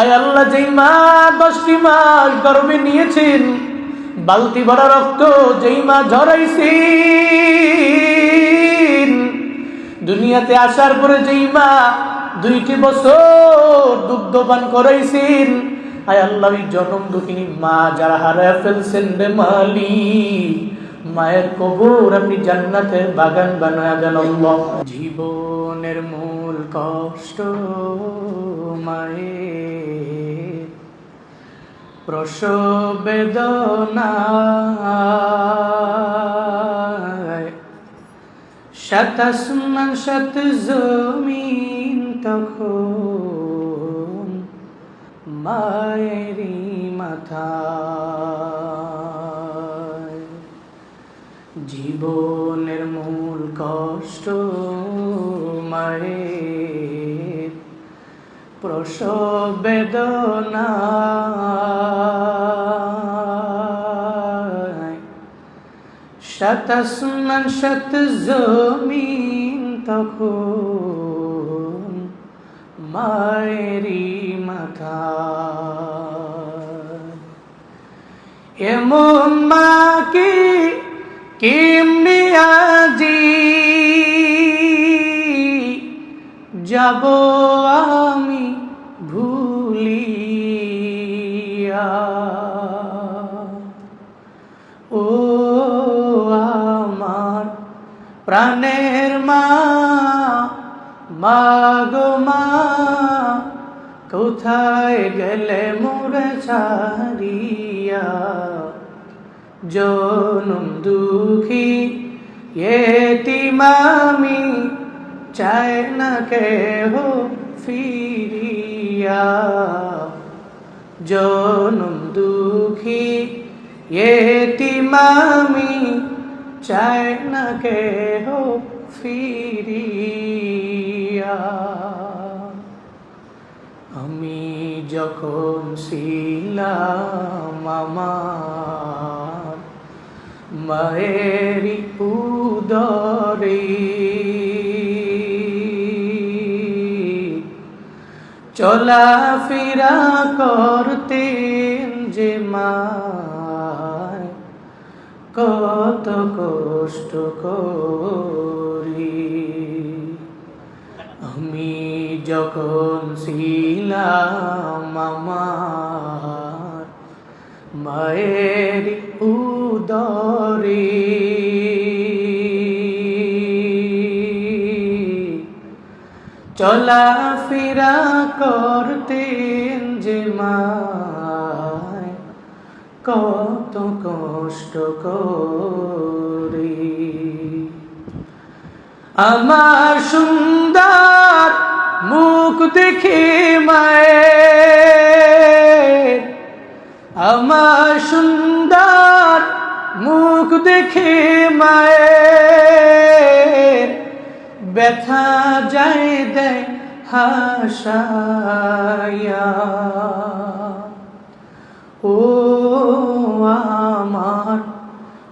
আল্লাহ, যেই মা দশটি মাস গর্বে নিয়েছেন, বালতি ভরা রক্ত যেই মা ঝরাইছেন, দুনিয়াতে আসার পরে যেই মা দুইটি বছর দুগ্ধপান করাইছেন, আয় আল্লাহ জনম দুঃখিনী মা যারা হারায় ফেলছেন রে মালি মায়ের কবর আপনি জান্নাতের বাগান বানায় দেন জীবনের মূল কষ্ট মায়ের। প্রসব বেদনায় শত আসমান শত জমিন তখন মায়েরি মাথা। জীবনের মূল কষ্ট মায়ের প্রসব বেদনা। শত আসমান শত জমিন তখন মায়েরি মাথা। এমন মাকে কেমনে আজি যাব আমি ভুলিয়া? ও আমার প্রাণের মা, মাগো মা, কোথায় গেলে মোরে ছাড়িয়া? জনম দুঃখী এতিমামি চায় না কেহ ফিরিয়া। জনম দুঃখী এতিমামি চায় না কেহ ফিরিয়া। আমি যখন ছিলাম আমার মায়ের উদরে। চলাফেরা করতেন যে মায় কত কষ্ট করি। আমি যখন ছিলাম আমার মায়ের উদরে চলাফেরা করতেন যে মায়, কত কষ্ট করে। আমার সুন্দর মুখ দেখে মায়ের, আমার সুন্দর মুখ দেখে মায়ের ব্যথা যায় দেয় হাসায়া। ও আমার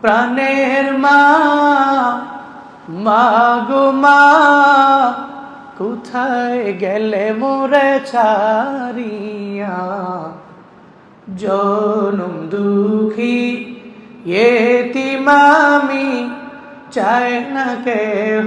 প্রাণের মা মাগো মা, কোথায় গেলে মোরে ছাড়িয়া? জনম দুঃখী এতিমামি, চায় না কেহ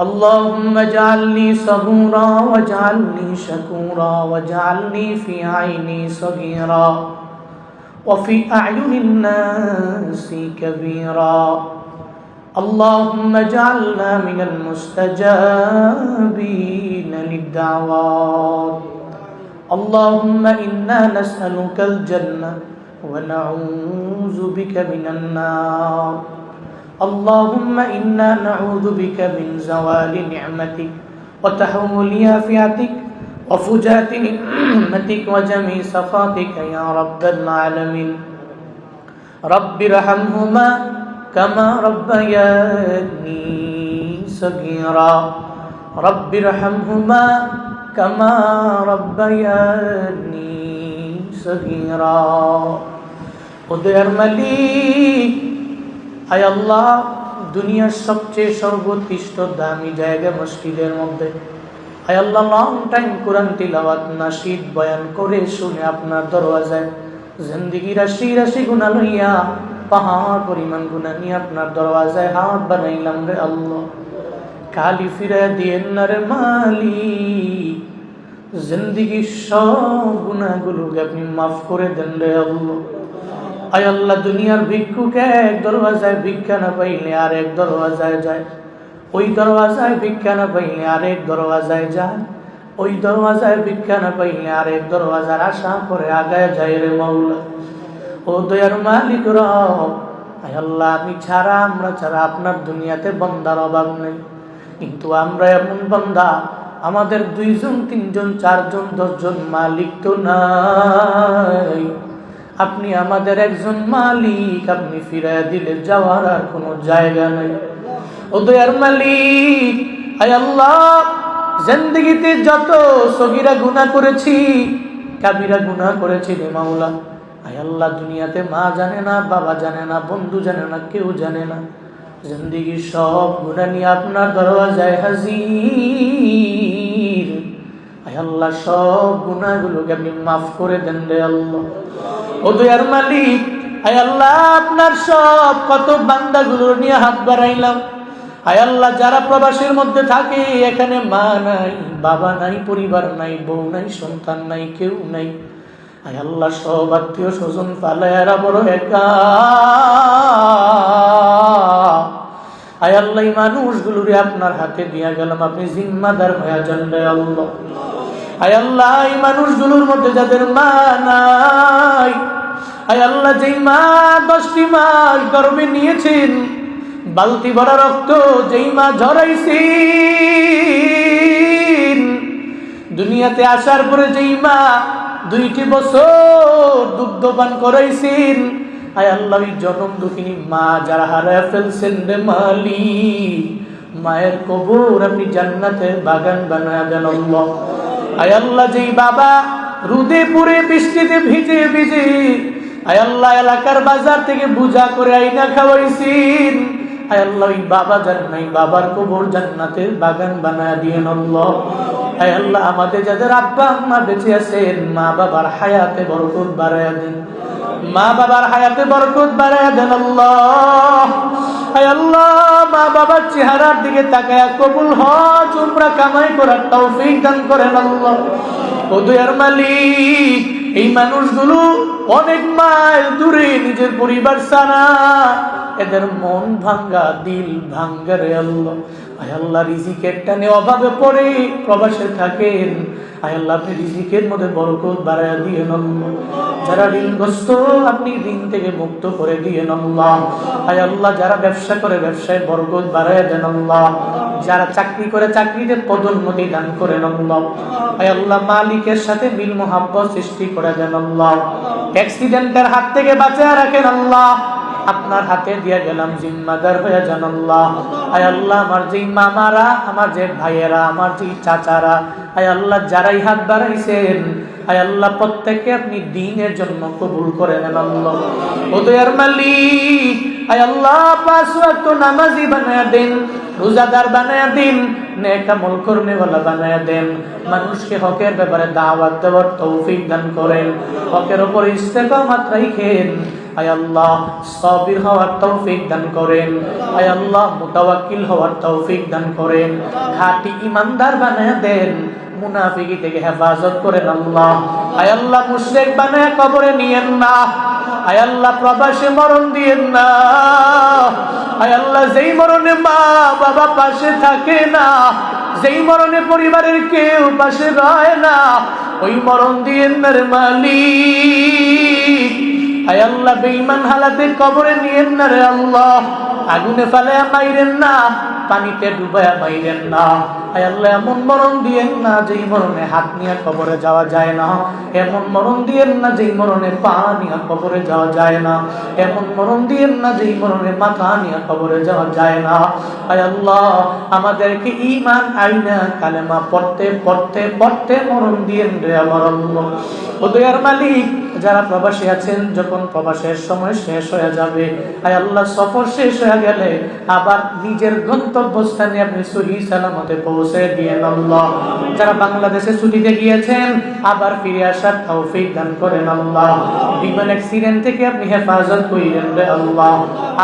اللهم اجعلني صبورا واجعلني شكورا واجعلني في عيني صغيرا وفي أعين الناس كبيرا اللهم اجعلنا من المستجابين للدعوات اللهم إنا نسألك الجنة ونعوذ بك من النار اللهم إنا نعوذ بك من زوال نعمتك وتحمل يافعتك وفجات نعمتك وجميع صفاتك يا رب العالمين. رب ارحمهما كما ربياني صغيرا. رب ارحمهما كما ربياني صغيرا. قدر مليك আয় আল্লাহ, দুনিয়ার সবচেয়ে সর্বোৎকৃষ্ট দামি জায়গা মসজিদের মধ্যে। আয় আল্লাহ লং টাইম কোরআন তিলাওয়াত নাশিদ বয়ান করে শুনে আপনার দরওয়াজায় জিন্দিগি রাশি রাশি গুণা লইয়া, পাহাড় পরিমাণ গুণা নিয়ে আপনার দরওয়াজায় হাত বানাইলাম রে আল্লাহ। কালি ফিরে দিয়েন না রে মালিক, জিন্দিগির সব গুণাগুলোকে আপনি মাফ করে দেন রে আল্লাহ। আয় আল্লাহ, দুনিয়ার ভিক্ষুকে এক দরওয়াজায় ভিক্ষা না পাইলে আর এক দরওয়াজায় যায়। ওই দরওয়াজায় ভিক্ষা না পাইলে আর এক দরওয়াজায় যায়। ওই দরওয়াজায় ভিক্ষা না পাইলে আর এক দরওয়াজার আশা করে আগায় যায় রে মাওলা। ও দয়ার মালিক রব, আয় আল্লাহ, আমি ছাড়া, আমরা ছাড়া আপনার দুনিয়াতে বন্দার অভাব নেই। কিন্তু আমরা এমন বন্দা, আমাদের দুইজন, তিনজন, চারজন, দশজন মালিক তো নাই। আপনি আমাদের একজন মালিক, আপনি ফিরায় দিলে যাওয়ার আর কোনো জায়গা নেই। ও দয়ার মালিক, আয় আল্লাহ, জিন্দগিতে যত সগিরা গুনাহ করেছি কাবিরা গুনাহ করেছি রে মাওলা। আয় আল্লাহ, দুনিয়াতে মা জানে না, বাবা জানে না, বন্ধু জানে না, কেউ জানে না। জিন্দগির সব গুণা নিয়ে আপনার দরওয়াজায় হাজির। আয় আল্লাহ, সব গুণাগুলোকে আপনি মাফ করে দেন রে আল্লাহ। ও দয়ার মালিক আয় আল্লাহ, আপনার সব কত বান্দাগুলো নিয়ে হাত বাড়াইলাম। আয় আল্লাহ, যারা প্রবাসের মধ্যে থাকে, এখানে মা নাই, বাবা নাই, পরিবার নাই, বউ নাই, সন্তান নাই, কেউ নাই। আয় আল্লাহ, সব আত্মীয় স্বজন পালায়ারা বড় একা। আয় আল্লাহ মানুষগুলোরে আপনার হাতে দিয়া গেলাম, আপনি জিম্মাদার হয়ে যান আল্লাহ। আয় আল্লাহ, এই মানুষগুলোর মধ্যে যাদের মা নাই, আয় আল্লাহ, যেই মা দশটি মাস গর্বে নিয়েছেন, বালতি ভরা রক্ত যেই মা ঝরাইছেন, দুনিয়াতে আসার পরে যেই মা দুইটি বছর দুগ্ধ পান করাইছেন, আয় আল্লাহ জনম দুঃখিনী মা যারা হারায় ফেলছেন রে মালি মায়ের কবর আপনি জান্নাতে বাগান বানায় দেন আল্লাহ আয় আল্লাহ যেই বাবা, রুদে পুরে বৃষ্টিতে ভিজে ভিজে, আয় আল্লাহ এলাকার বাজার থেকে বুঝা করে আইনা খাওয়াইছেন। বাবা নাই, বাবার বাগান দিয়ে আব্বা আছেন, মা বাবার হায়াতে বরকত বাড়ায় দেন। মা বাবার হায়াতে মা বাবার চেহারার দিকে তাকায় কবুল হজ, উমরা কামাই করার তৌফিক দান করেন আল্লাহ। ও দুয়ার মালিক, এই মানুষগুলো অনেক মাইল দূরে নিজের পরিবার সারা এদের মন ভাঙ্গা, দিল ভাঙ্গা রে আল্লাহ। আল্লাহ, রিজিকের টানে অভাবে পড়ে প্রবাসে থাকেন। আয় আপনি রিজিকের মধ্যে বরকত বাড়ায় দিয়ে আল্লাহ। যারা ঋণগ্রস্ত, আপনি ঋণ থেকে মুক্ত করে দিয়ে আল্লাহ। আয় আল্লাহ, যারা ব্যবসা করে, ব্যবসায় বরকত বাড়ায় দেন যারা চাকরি করে, চাকরিতে পদোন্নতি দান করেন আল্লাহ। আয় আল্লাহ, মালিকের সাথে মিল মোহাব্বত সৃষ্টি করে দেন অ্যাক্সিডেন্টের হাত থেকে বাঁচিয়ে রাখেন আল্লাহ। আপনার হাতে দিয়ে গেলাম জিম্মাদার হয়ে যান আল্লাহ। আয় আল্লাহ, আমার যে মামারা আমার যে ভাইয়েরা, আমার যে চাচারা, আয় আল্লাহ, যারাই হাত বাড়াইছেন, আয় আল্লাহ প্রত্যেককে আপনি দিনের জন্য কবুল করে নেন আল্লাহ। ও দয়ার মালিক, আয় আল্লাহ, পাঁচ ওয়াক্ত নামাজি বানায়া দেন, রোজাদার বানায়া দিন, নেক আমল করনে वाला বানায়া দেন। মানুষকে হকের ব্যাপারে দাওয়াত দেওয়ার তৌফিক দান করেন। হকের উপর ইস্তেকামাত রাখেন। আয় আল্লাহ, সাবির হওয়ার তৌফিক দান করেন। আয় আল্লাহ, মুতাওয়াক্কিল হওয়ার তৌফিক দান করেন। খাঁটি ইমানদার বানায়া দেন, মুনাফিকি থেকে হেফাজত করেন আল্লাহ। আয় আল্লাহ, মুশরিক বানায় কবরে নিয়েন না। আয় আল্লাহ, প্রবাসে মরণ দিয়েন না। আয় আল্লাহ, যেই মরণে মা বাবা পাশে থাকে না, যেই মরণে পরিবারের কেউ পাশে রয় না, ওই মরণ দিয়েন না রে মালিক। আয় আল্লাহ, বেঈমান হালাতে কবরে নিয়েন না রে আল্লাহ। আগুনে ফেলে মাইরেন না, পানিতে ডুবায়া মাইরেন না। আয় আল্লাহ, এমন মরণ দিয়েন না যেই মরণে হাত নিয়ে কবরে যাওয়া যায় না। এমন মরণ দিয়েন না যেই মরণে পা নিয়ে কবরে যাওয়া যায় না। এমন মরণ দিয়েন না যেই মরণে মাথা নিয়ে কবরে যাওয়া যায় না। আল্লাহ, আমাদেরকে ইমান আইনা কালেমা পড়তে পড়তে পড়তে মরণ দিয়েন রে আমার আল্লাহ। ও দয়ার মালিক, যারা প্রবাসী আছেন, যখন প্রবাসের সময় শেষ হয়ে যাবে, আয় আল্লাহ, সফর শেষ হয়ে গেলে আবার নিজের গন্তব্যস্থানে আপনি সহি সালামতে পৌঁছে যারা বাংলাদেশে ছুটিতে গিয়েছেন, আবার ফিরে আসার তৌফিক দান করেন আল্লাহ। বিমান অ্যাক্সিডেন্ট থেকে আপনি হেফাজত করিলেন আল্লাহ।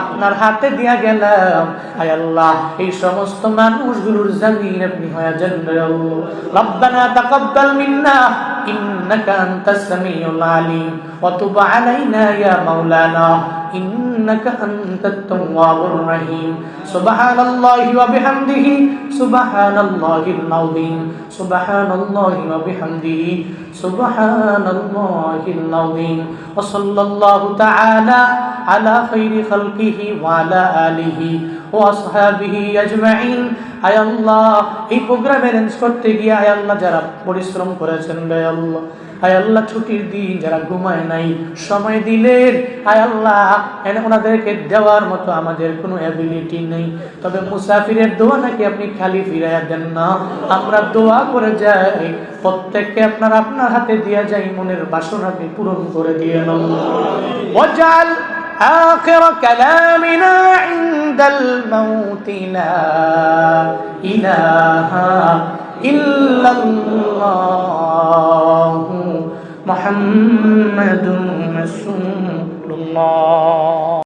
আপনার হাতে দিয়া গেলাম। আয় আল্লাহ, এই সমস্ত মানুষগুলোর জামিন আপনি হয়ে যান রে আল্লাহ। রব্বানা তাকাব্বাল মিন্না, ইন্নাকা আনতাস সামিউল আলিম। ওয়া তুব إنك أنت التواب الرحيم سبحان الله وبحمده سبحان الله العظيم سبحان الله وبحمده سبحان الله العظيم وصلى الله تعالى على خير خلقه وعلى آله ওয়াসহাবিহি আজমাইন আয় আল্লাহ এই প্রোগ্রাম অ্যারেঞ্জ করতে গিয়ে আয় আল্লাহ যারা পরিশ্রম করেছেন রে আল্লাহ আয় আল্লাহ ছুটির দিন যারা ঘুমায় নাই সময় দিলেন আয় আল্লাহ এনে ওনাদেরকে দেওয়ার মতো আমাদের কোনো অ্যাবিলিটি নেই তবে মুসাফিরের দোয়া নাকি আপনি খালি ফিরাইয়া দেন না আমরা দোয়া করে যাই প্রত্যেককে আপনার আপনার হাতে দিয়া যাই মনের বাসনাকে পূরণ করে দিয়ে ওয়াজাল آخر كلامنا عند الموت لا إله إلا الله محمد رسول الله.